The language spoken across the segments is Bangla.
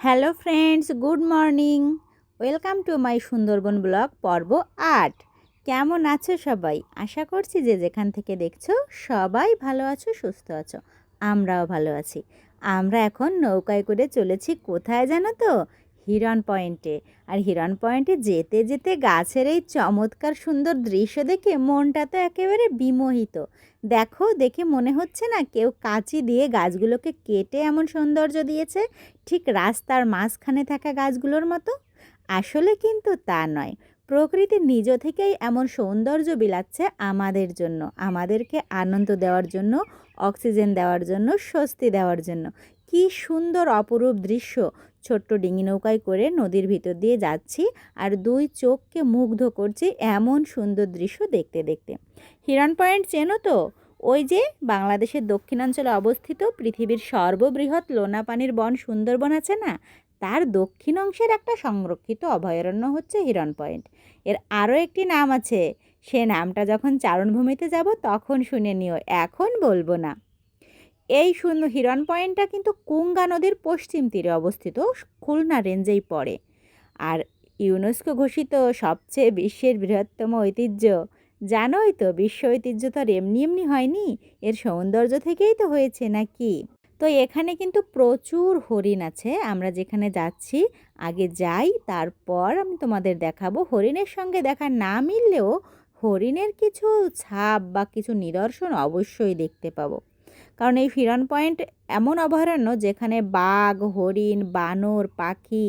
Hello friends, good morning. Welcome to my Sundarban blog, পর্ব আট। কেমন আছো সবাই? আশা করছি যে যেখান থেকে দেখছ সবাই ভালো আছো, সুস্থ আছো। আমরাও ভালো আছি। আমরা এখন নৌকায় করে চলেছি, কোথায় জানো তো? হিরন পয়েন্টে। আর হিরন পয়েন্টে যেতে যেতে গাছের এই চমৎকার সুন্দর দৃশ্য দেখে মনটা তো একেবারে বিমোহিত। দেখো, দেখে মনে হচ্ছে না কেউ কাঁচি দিয়ে গাছগুলোকে কেটে এমন সৌন্দর্য দিয়েছে, ঠিক রাস্তার মাঝখানে থাকা গাছগুলোর মতো? আসলে কিন্তু তা নয়। প্রকৃতি নিজ থেকেই এমন সৌন্দর্য বিলাচ্ছে আমাদের জন্য, আমাদেরকে আনন্দ দেওয়ার জন্য, অক্সিজেন দেওয়ার জন্য, স্বস্তি দেওয়ার জন্য। কি সুন্দর অপরূপ দৃশ্য! ছোট্ট ডিঙি নৌকায় করে নদীর ভিতর দিয়ে যাচ্ছি আর দুই চোখকে মুগ্ধ করছি এমন সুন্দর দৃশ্য দেখতে দেখতে। হিরণ পয়েন্ট চেনো তো? ওই যে বাংলাদেশের দক্ষিণাঞ্চলে অবস্থিত পৃথিবীর সর্ববৃহৎ লোনা পানির বন সুন্দরবন আছে না? তার দক্ষিণ অংশের একটা সংরক্ষিত অভয়ারণ্য হচ্ছে হিরণ পয়েন্ট। এর আরও একটি নাম আছে। সে নামটা যখন চারণভূমিতে যাব তখন শুনে নিও, এখন বলব না। এই সুন্দর হিরণ পয়েন্টটা কিন্তু কুঙ্গা নদীর পশ্চিম তীরে অবস্থিত, খুলনা রেঞ্জেই পড়ে। আর ইউনেস্কো ঘোষিত সবচেয়ে বিশ্বের বৃহত্তম ঐতিহ্য, জানোই তো বিশ্ব ঐতিহ্য তো আর এমনি এমনি হয়নি, এর সৌন্দর্য থেকেই তো হয়েছে নাকি? তো এখানে কিন্তু প্রচুর হরিণ আছে, আমরা যেখানে যাচ্ছি, আগে যাই, তারপর আমি তোমাদের দেখাবো। হরিণের সঙ্গে দেখা না মিললেও হরিণের কিছু ছাপ বা কিছু নিদর্শন অবশ্যই দেখতে পাবো। কারণ এই ফিরন পয়েন্ট এমন অভয়ারণ্য যেখানে বাঘ, হরিণ, বানর, পাখি,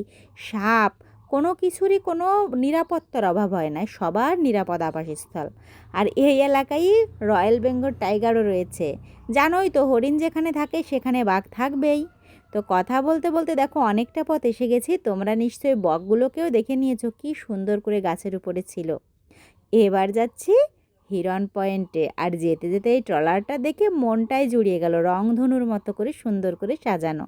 সাপ কোনো কিছুরই কোনো নিরাপত্তার অভাব হয় না, সবার নিরাপদ আবাসস্থল। আর এই এলাকায় রয়্যাল বেঙ্গল টাইগারও রয়েছে। জানোই তো হরিণ যেখানে থাকে সেখানে বাঘ থাকবেই। তো কথা বলতে বলতে দেখো অনেকটা পথ এসে গেছি, তোমরা নিশ্চয়ই বকগুলোকেও দেখে নিয়েছো, কি সুন্দর করে গাছের উপরে ছিল। এবার যাচ্ছি হিরন পয়েন্টে। আর যেতে যেতে এই ট্রলারটা দেখে মনটাই জুড়িয়ে গেল রংধনুর মতো করে সুন্দর করে সাজানো।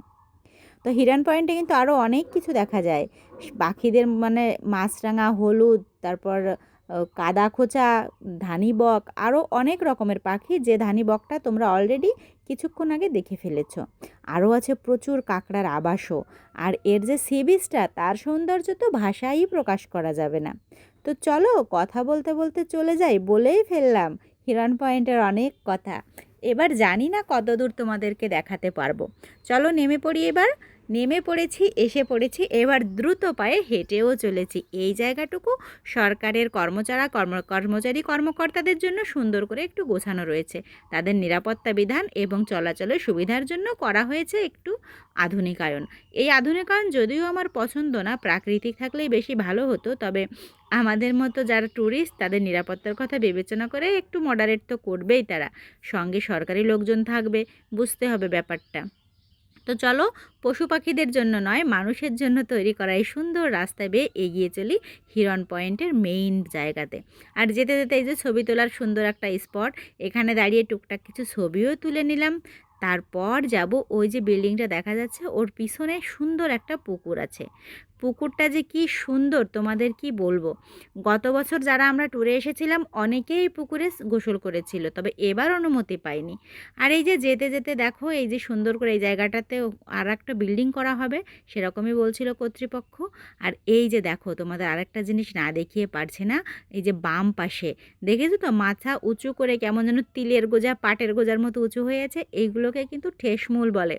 তো হিরন পয়েন্টে কিন্তু আরও অনেক কিছু দেখা যায়। পাখিদের মানে মাছরাঙা, হলুদ, তারপর কাদা খোঁচা, ধানি বক আরও অনেক রকমের পাখি। যে ধানি বকটা তোমরা অলরেডি কিছুক্ষণ আগে দেখে ফেলেছ। আরও আছে প্রচুর কাঁকড়ার আবাসও। আর এর যে সি বিচটা, তার সৌন্দর্য তো ভাষাই প্রকাশ করা যাবে না। তো চলো কথা বলতে বলতে চলে যাই, বলেই ফেললাম হিরণ পয়েন্টের অনেক কথা। এবার জানি না কতদূর তোমাদেরকে দেখাতে পারব। চলো নেমে পড়ি এবার। নেমে পড়েছি, এসে পড়েছি, এবার দ্রুত পায়ে হেঁটেও চলেছি। এই জায়গাটুকু সরকারের কর্মচারা, কর্ম, কর্মচারী, কর্মকর্তাদের জন্য সুন্দর করে একটু গোছানো রয়েছে। তাদের নিরাপত্তা বিধান এবং চলাচলের সুবিধার জন্য করা হয়েছে একটু আধুনিকায়ন। এই আধুনিকায়ন যদিও আমার পছন্দ না, প্রাকৃতিক থাকলেই বেশি ভালো হতো, তবে আমাদের মতো যারা ট্যুরিস্ট তাদের নিরাপত্তার কথা বিবেচনা করে একটু মডারেট তো করবেই তারা। সঙ্গে সরকারি লোকজন থাকবে, বুঝতে হবে ব্যাপারটা। তো চলো পশু পাখিদের জন্য নয়, মানুষের জন্য তৈরি করা এই সুন্দর রাস্তা বেয়ে এগিয়ে চলি হিরন পয়েন্টের মেইন জায়গাতে। আর যেতে যেতে এই যে ছবি তোলার সুন্দর একটা স্পট এখানে দাঁড়িয়ে টুকটাক কিছু ছবিও তুলে নিলাম। তারপর যাব ওই যে বিল্ডিংটা দেখা যাচ্ছে, ওর পিছনে সুন্দর একটা পুকুর আছে। পুকুরটা যে কি সুন্দর, তোমাদের কি বলব? গত বছর যারা আমরা ট্যুরে এসেছিলাম, অনেকেই পুকুরে গোসল করেছিল, তবে এবার অনুমতি পাইনি। আর এই যে যেতে যেতে দেখো, এই যে সুন্দর করে এই জায়গাটাতে আর একটা বিল্ডিং করা হবে, সেরকমই বলছিল কর্তৃপক্ষ। আর এই যে দেখো, তোমাদের আরেকটা জিনিস না দেখিয়ে পারছে না, এই যে বাম পাশে, দেখেছ তো? মাথা উঁচু করে কেমন যেন তিলের গোজা, পাটের গোজার মতো উঁচু হয়ে আছে, এইগুলোকে কিন্তু ঠেসমূল বলে।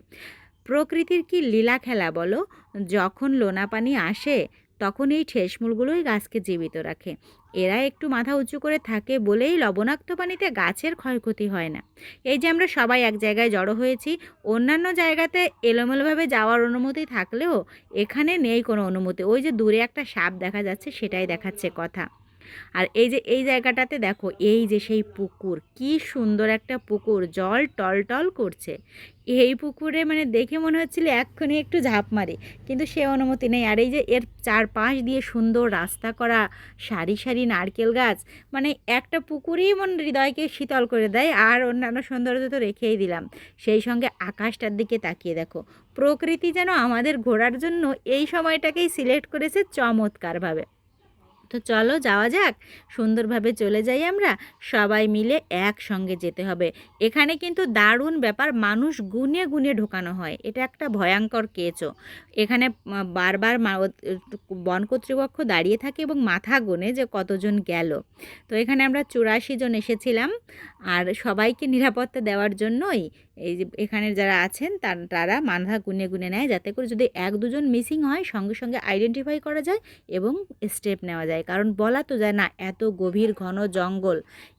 প্রকৃতির কি লীলা খেলা বলো? যখন লোনা পানি আসে, তখন এই ঠেসমূলগুলোই গাছকে জীবিত রাখে। এরা একটু মাথা উঁচু করে থাকে বলেই লবণাক্ত পানিতে গাছের ক্ষয়ক্ষতি হয় না। এই যে আমরা সবাই এক জায়গায় জড়ো হয়েছি, অন্যান্য জায়গাতে এলোমেলোভাবে যাওয়ার অনুমতি থাকলেও এখানে নেই কোনো অনুমতি। ওই যে দূরে একটা সাপ দেখা যাচ্ছে, সেটাই দেখাচ্ছে কথা। আর এই যে, এই জায়গাটাতে দেখো, এই যে সেই পুকুর, কি সুন্দর একটা পুকুর, জল টল টল করছে। এই পুকুরে মানে দেখে মনে হচ্ছিল এক্ষুনি একটু ঝাঁপ মারে, কিন্তু সে অনুমতি নেই। আর এই যে এর চারপাশ দিয়ে সুন্দর রাস্তা করা সারি সারি নারকেল গাছ মানে একটা পুকুরই মন হৃদয়কে শীতল করে দেয়, আর অন্যান্য সৌন্দর্য তো রেখেই দিলাম। সেই সঙ্গে আকাশটার দিকে তাকিয়ে দেখো, প্রকৃতি যেন আমাদের ঘোরার জন্য এই সময়টাকেই সিলেক্ট করেছে চমৎকারভাবে। তো চলো যাওয়া যাক। সুন্দরভাবে চলে যাই আমরা। সবাই মিলে একসঙ্গে যেতে হবে। এখানে কিন্তু দারুণ ব্যাপার, মানুষ গুনে গুনে ঢোকানো হয়। এটা একটা ভয়ঙ্কর কেচও এখানে বারবার বন কর্তৃপক্ষ দাঁড়িয়ে থাকে এবং মাথা গুনে যে কতজন গেল। তো এখানে আমরা চুরাশি জন এসেছিলাম। আর সবাইকে নিরাপত্তা দেওয়ার জন্যই এই যে এখানে যারা আছেন, তার- তারা মাথা গুনে গুনে নেয়। যাতে করে যদি এক দুজন মিসিং হয়, সঙ্গে সঙ্গে আইডেন্টিফাই করা যায় এবং স্টেপ নেওয়া যায়। কারণ বলা তো যায় না, এত গভীর ঘন জঙ্গল।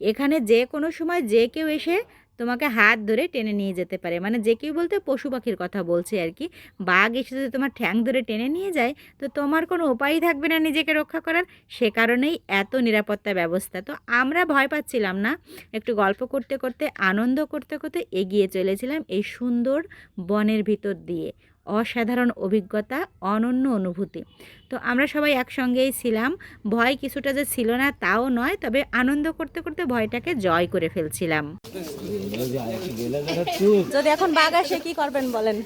এখানে যে কোনো সময় যে কেউ এসে তোমাকে হাত ধরে টেনে নিয়ে যেতে পারে। মানে যে কেউ বলতে পশু পাখির কথা বলছে আর কি। বাঘ এসে যদি তোমার ঠ্যাং ধরে টেনে নিয়ে যায়, তো তোমার কোনো উপায়ই থাকবে না নিজেকে রক্ষা করার। সে কারণেই এত নিরাপত্তা ব্যবস্থা। তো আমরা ভয় পাচ্ছিলাম না। একটু গল্প করতে করতে, আনন্দ করতে করতে এগিয়ে চলেছিলাম এই সুন্দর বনের ভিতর দিয়ে। অসাধারণ অভিজ্ঞতা অনন্য অনুভূতি। তো আমরা সবাই একসঙ্গেই ছিলাম। ভয় কিছুটা যে ছিল না তাও নয় তবে আনন্দ করতে করতে ভয়টাকে জয় করে ফেলছিলাম। যদি এখন বাঘ আসে কি করবেন বলেন?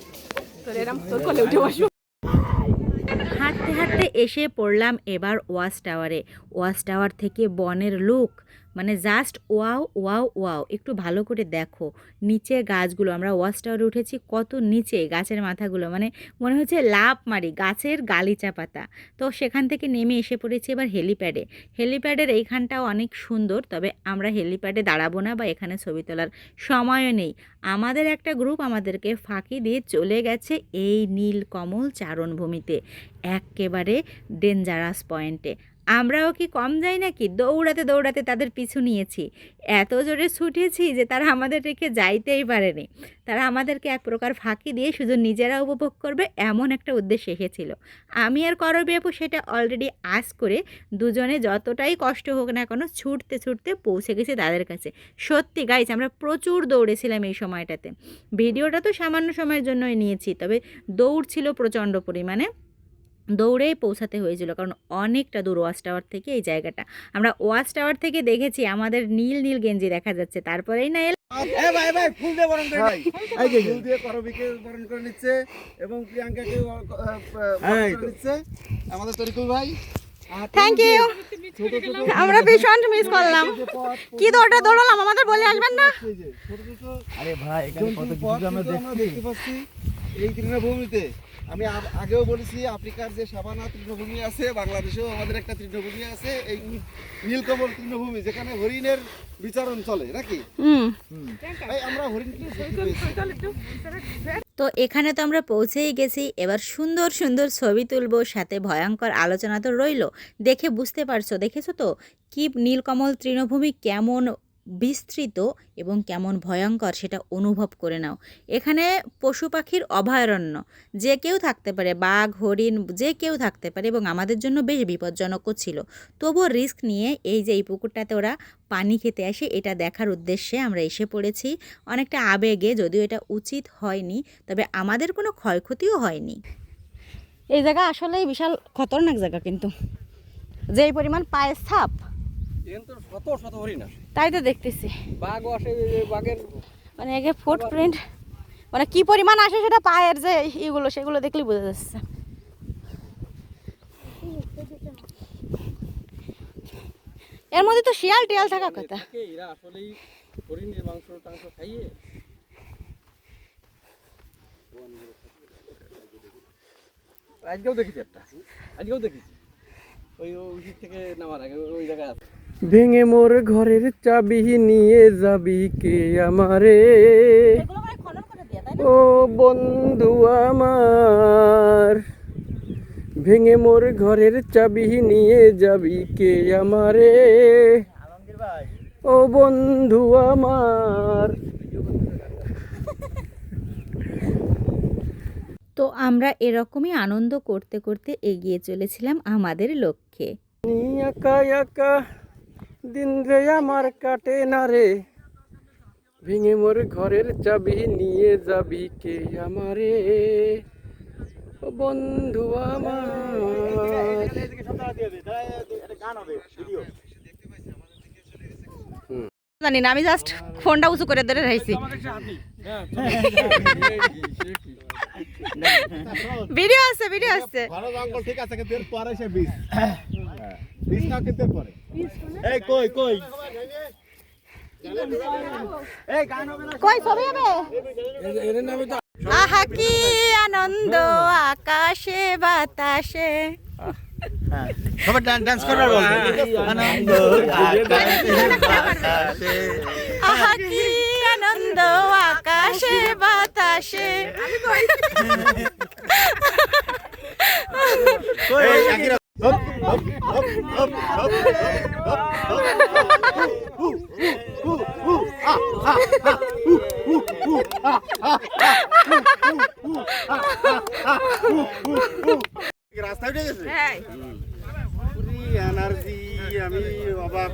হাঁটতে হাঁটতে এসে পড়লাম এবার ওয়াচ টাওয়ারে। ওয়াচ টাওয়ার থেকে বনের লুক মানে জাস্ট ওয়াও ওয়াও ওয়াও একটু ভালো করে দেখো। নিচে গাছগুলো, আমরা ওয়াচ টাওয়ারে উঠেছি, কত নিচে গাছের মাথাগুলো মানে মনে হচ্ছে লাভ মারি গাছের গালিচা পাতা। তো সেখান থেকে নেমে এসে পড়েছি এবার হেলিপ্যাডে হেলিপ্যাডের এইখানটাও অনেক সুন্দর, তবে আমরা হেলিপ্যাডে দাঁড়াবো না বা এখানে ছবি তোলার সময়ও নেই। আমাদের একটা গ্রুপ আমাদেরকে ফাঁকি দিয়ে চলে গেছে এই নীল কমল চারণভূমিতে, একেবারে ডেঞ্জারাস পয়েন্টে আমরাও কি কম যাই নাকি? দৌড়াতে দৌড়াতে তাদের পিছু নিয়েছি। এত জোরে ছুটেছি যে তারা আমাদের রেখে যাইতেই পারেনি। তারা আমাদেরকে এক প্রকার ফাঁকি দিয়ে শুধু নিজেরা উপভোগ করবে এমন একটা উদ্দেশ্যে এসেছিল। আমি আর করবি আপু সেটা অলরেডি আজ করে দুজনে যতটাই কষ্ট হোক না কেন ছুটতে ছুটতে পৌঁছে গেছি তাদের কাছে। সত্যি গাইজ আমরা প্রচুর দৌড়েছিলাম এই সময়টাতে। ভিডিওটা তো সামান্য সময়ের জন্যই নিয়েছি, তবে দৌড় ছিল প্রচণ্ড পরিমাণে। দৌড়েই পৌঁছাতে হয়েছিল। কারণ অনেকটা দূর ওয়াচ টাওয়ার থেকে এই জায়গাটা। আমরা ওয়াচ টাওয়ার থেকে দেখেছি আমাদের নীল নীল গেঞ্জি দেখা যাচ্ছে। তারপরেই না ভাই ভাই ফুল দিয়ে বরণ করে ফুল দিয়ে করবিকে বরণ করে নিচ্ছে এবং প্রিয়াঙ্কাকে আহ, আহ, বরণ করে নিচ্ছে। আমাদের তরিকুল ভাই থ্যাংক ইউ ছোট আমরা ভীষণ মিস করলাম। কি দৌড়টা দৌড়ালাম? আমাদের বলে আসবেন না। আরে ভাই এখানে কত কিছু আমরা দেখতে পাচ্ছি এই তৃণভূমিতে আমি আগেও বলেছি আফ্রিকার যে সাবানা তৃণভূমি আছে বাংলাদেশেও আমাদের একটা তৃণভূমি আছে এই নীলকমল তৃণভূমি যেখানে হরিণের বিচারণ চলে নাকি? হুম। আমরা পেয়েছি। তো এখানে তো আমরা পৌঁছেই গেছি এবার সুন্দর সুন্দর ছবি তুলবো সাথে ভয়ঙ্কর আলোচনা তো রইল। দেখে বুঝতে পারছ দেখেছ তো? কি নীলকমল তৃণভূমি কেমন বিস্তৃত এবং কেমন ভয়ঙ্কর সেটা অনুভব করে নাও। এখানে পশু পাখির অভয়ারণ্য, যে কেউ থাকতে পারে, বাঘ, হরিণ, যে কেউ থাকতে পারে এবং আমাদের জন্য বেশ বিপজ্জনকও ছিল। তবুও রিস্ক নিয়ে এই যে এই পুকুরটাতে ওরা পানি খেতে আসে, এটা দেখার উদ্দেশ্যে আমরা এসে পড়েছি। অনেকটা আবেগে, যদিও এটা উচিত হয়নি, তবে আমাদের কোনো ক্ষয়ক্ষতিও হয়নি। এই জায়গা আসলেই বিশাল খতরনাক জায়গা কিন্তু। যেই পরিমাণ পায়ের ছাপ। শত শত হরিণ আসে তাই তো দেখতেছি। বাঘও আসে বাঘের মানে একে ফুটপ্রিন্ট মানে কি পরিমাণ আসে সেটা পায়ের যে ইগুলো সেগুলো দেখলেই বোঝা যাচ্ছে। এর মধ্যে তো শিয়াল টিয়াল থাকার কথা। এরা আসলেই হরিণের মাংস টাংস খাইয়ে আজকেও দেখেছি একটা। আজকেও দেখেছি। ওই ওই থেকে নামার আগে ওই জায়গায় ভেঙে মোর ঘরের চাবি নিয়ে যাবি কে আমারে? ও বন্ধু আমার ভেঙে মোর ঘরের চাবি নিয়ে যাবি কে আমারে? ও বন্ধু আমার। তো আমরা এরকমই আনন্দ করতে করতে এগিয়ে চলেছিলাম আমাদের লক্ষ্যে। একা একা দিন রে আমার কাটে না রে ভেঙে মোর ঘরের চাবি নিয়ে যাবি কে আমারে বন্ধু আমার জানি না আমি জাস্ট ফোনটা উঁচু করে ধরে রাখছি ভিডিও আছে ভিডিও আছে। ঘন জঙ্গল ঠিক আছে কিন্তু এর পরে সে বীজ না কিন্তু পরে। এই কই কই? এই গান হবে না। কই ছবি হবে? আহা কি আনন্দ আকাশে বাতাসে। সবাই ডান্স করার বল আনন্দ আহা কি আনন্দ আকাশে বাতাসে কই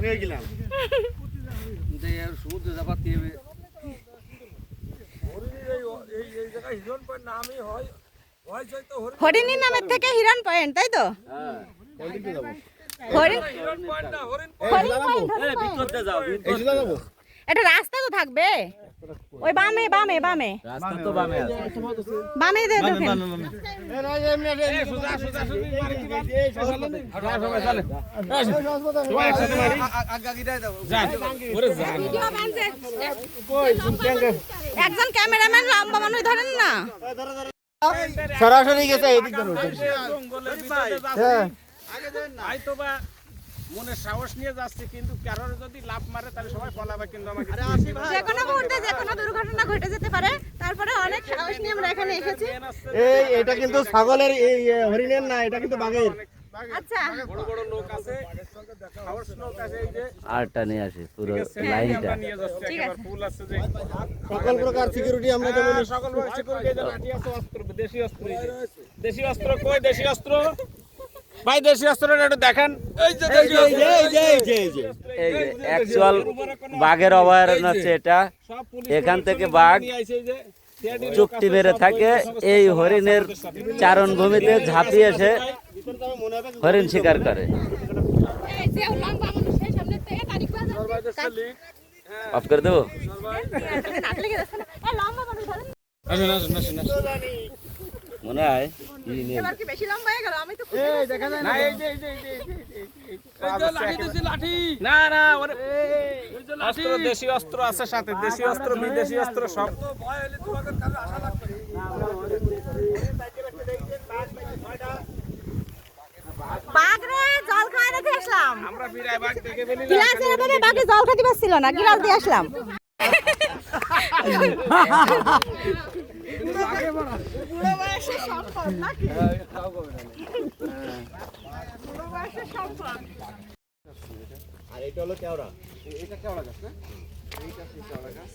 হয়ে গেলাম। সমুদ্রে যাবার দিয়ে হরিণী নামের থেকে হিরণ পয়েন্ট তাই তো? হরিণ হরিণ পয়েন্ট, হরিণ পয়েন্ট। এটা রাস্তা তো থাকবে। ওই বামে বামে বামে। রাস্তা তো বামে আছে। বামে দিয়ে দেখেন। একজন ক্যামেরাম্যান লম্বা মানুষ ধরেন না। সরাসরি গেছে এদিক ধরো হ্যাঁ। মনে সাহস নিয়ে যাচ্ছে কিন্তু কারোর যদি লাভ মারে তাহলে সবাই পলাবে কিন্তু আমাকে। যে কোনো মুহূর্তে যে কোনো দুর্ঘটনা ঘটে যেতে পারে তারপরে অনেক সাহস নিয়ে আমরা এখানে এসেছি। এই এটা কিন্তু ছাগলের এই হরিণের না এটা কিন্তু বাঘের। আচ্ছা। বড় বড় লোক আছে সাহস লোক আছে এই যে। আরটা নিয়ে আসে পুরো লাইনটা। আমরা নিয়ে যাচ্ছি ঠিক একেবারে ফুল আছে যে। সকল প্রকার সিকিউরিটি আমরা হ্যাঁ, সকল ভাগ সিকিউরিটি আছে অস্ত্র দেশি অস্ত্র দেশি অস্ত্র কই দেশি অস্ত্র? ভাই দেশি অস্ত্রটা একটু দেখান এই যে দেশি অস্ত্র। এই যে অ্যাকচুয়াল বাঘের অভয়ারণ্য হচ্ছে এটা এখান থেকে বাঘ চুক্তি আছে, মেরে থাকে এই হরিণের। চারণভূমিতে ঝাঁপিয়ে এসে হরিণ শিকার করে অফ করে দেবো আসুন আসুন আসুন আসুন। মনে হয়? ই নেই। এবার কি বেশি লম্বা হয়ে গেল? আমি তো না। এই যে এই যে এই যে এই যে, এই যে, এই যে। না না ওরে অস্ত্র দেশি অস্ত্র আছে সাথে দেশি অস্ত্র বিদেশি অস্ত্র সব। জল আসলাম। দেখে ফেলি না। ভেতরে বাঘে জল খেতে পারছিল না গিলাস আর এটা হলো কেওড়া। এটা কেওড়া গাছ না? এইটা সেই কেওড়া গাছ।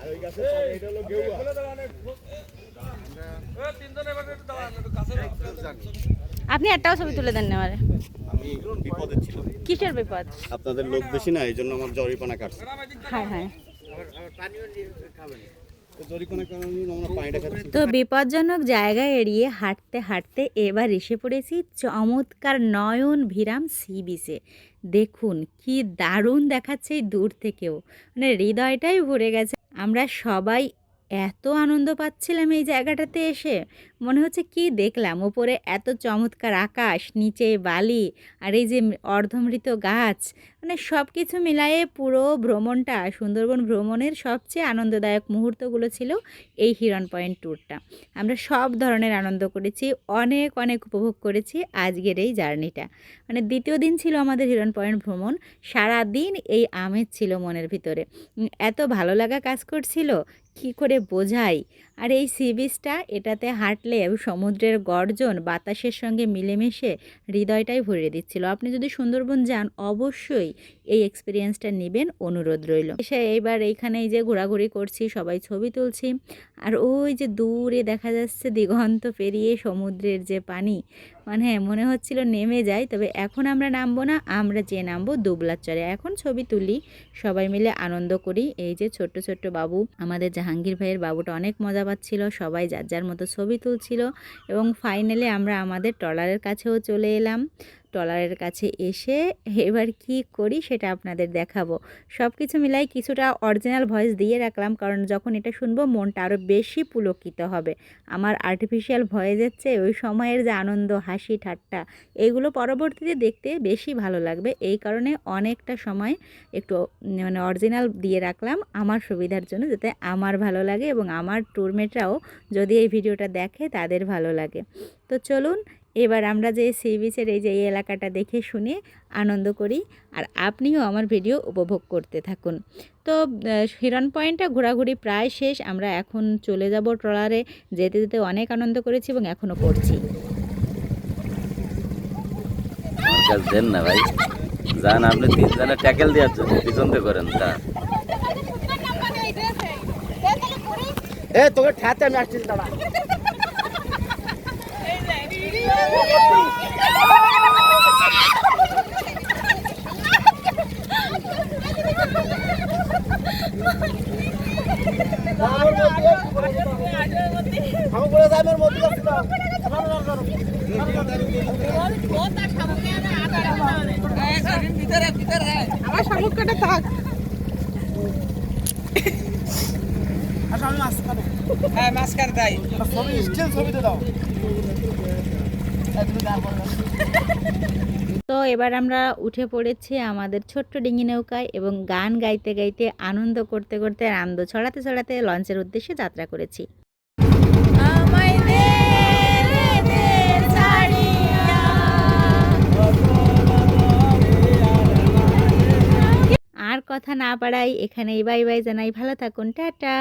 আর ওই গাছে এটা হলো গেউয়া। আপনি একটাও ছবি তুলে দেন না আমারে আমি বিপদে ছিলাম। কিসের বিপদ? আপনাদের লোক বেশি না এই জন্য আমার জরিপানা কাটছে। হ্যাঁ হ্যাঁ। জরিপানা তো বিপজ্জনক জায়গা এড়িয়ে হাঁটতে হাঁটতে এবার এসে পড়েছি চমৎকার নয়ন ভিরাম সি বিচে দেখুন, কি দারুণ দেখাচ্ছে দূর থেকেও। মানে হৃদয়টাই ভরে গেছে। আমরা সবাই এত আনন্দ পাচ্ছিলাম এই জায়গাটাতে এসে। মনে হচ্ছে কি দেখলাম? ওপরে এত চমৎকার আকাশ, নিচে বালি, আর এই যে অর্ধমৃত গাছ মানে সব কিছু মিলায়ে পুরো ভ্রমণটা, সুন্দরবন ভ্রমণের সবচেয়ে আনন্দদায়ক মুহূর্তগুলো ছিল এই হিরণ পয়েন্ট ট্যুরটা। আমরা সব ধরনের আনন্দ করেছি, অনেক অনেক উপভোগ করেছি আজকের এই জার্নিটা। মানে দ্বিতীয় দিন ছিল আমাদের হিরণ পয়েন্ট ভ্রমণ সারা দিন এই আমেজ ছিল মনের ভিতরে। এত ভালো লাগা কাজ করছিল, কি করে বোঝাই? আর এই সি বিচটা, এটাতে হাঁটলে সমুদ্রের গর্জন বাতাসের সঙ্গে মিলেমিশে হৃদয়টাই ভরে দিচ্ছিল। আপনি যদি সুন্দরবন যান, অবশ্যই এই এক্সপিরিয়েন্সটা নেবেন, অনুরোধ রইল। সে এইবার এইখানে এই যে ঘোরাঘুরি করছি, সবাই ছবি তুলছি। আর ওই যে দূরে দেখা যাচ্ছে দিগন্ত পেরিয়ে সমুদ্রের যে পানি মানে হ্যাঁ মনে হচ্ছিল নেমে যাই, তবে এখন আমরা নামবো না, আমরা যে নামবো দুবলার চরে। এখন ছবি তুলি, সবাই মিলে আনন্দ করি। এই যে ছোট্ট ছোট্ট বাবু, আমাদের জাহাঙ্গীর ভাইয়ের বাবুটা অনেক মজা পাচ্ছিল, সবাই যার যার মতো ছবি তুলছিল এবং ফাইনালে আমরা আমাদের ট্রলারের কাছেও চলে এলাম। ট্রলারের কাছে এসে এবার কি করি সেটা আপনাদের দেখাবো। সব কিছু মিলাই কিছুটা অরিজিনাল ভয়েস দিয়ে রাখলাম, কারণ যখন এটা শুনব মনটা আরও বেশি পুলকিত হবে। আমার আর্টিফিশিয়াল ভয়েসের চেয়ে ওই সময়ের যে আনন্দ, হাসি, ঠাট্টা এইগুলো পরবর্তীতে দেখতে বেশি ভালো লাগবে। এই কারণে অনেকটা সময় একটু মানে অরিজিনাল দিয়ে রাখলাম আমার সুবিধার জন্য, যাতে আমার ভালো লাগে এবং আমার ট্যুরমেটরাও যদি এই ভিডিওটা দেখে তাদের ভালো লাগে। তো চলুন এবার আমরা যে সি বিচের এই যে এই এলাকাটা দেখে শুনে আনন্দ করি আর আপনিও আমার ভিডিও উপভোগ করতে থাকুন তো হিরন পয়েন্টটা ঘোরাঘুরি প্রায় শেষ আমরা এখন চলে যাব ট্রলারে যেতে যেতে অনেক আনন্দ করেছি এবং এখনও করছি দেন না ভাই যান আপনি তিনজনে ট্যাকেল দেওয়ার জন্য পিছন করেন তা এ তোকে ঠাতে আমি আসছি দাঁড়া আমি বলে যাই আমার মধ্যে যাচ্ছি না ছবি স্টিল ছবিতে দাও। তো এবার আমরা উঠে পড়েছি আমাদের ছোট্ট ডিঙি নৌকায় এবং গান গাইতে গাইতে আনন্দ করতে করতে আনন্দ ছড়াতে ছড়াতে লঞ্চের উদ্দেশ্যে যাত্রা করেছি। আর কথা না পারাই এখানেই বাই বাই জানাই ভালো থাকুন টাটা।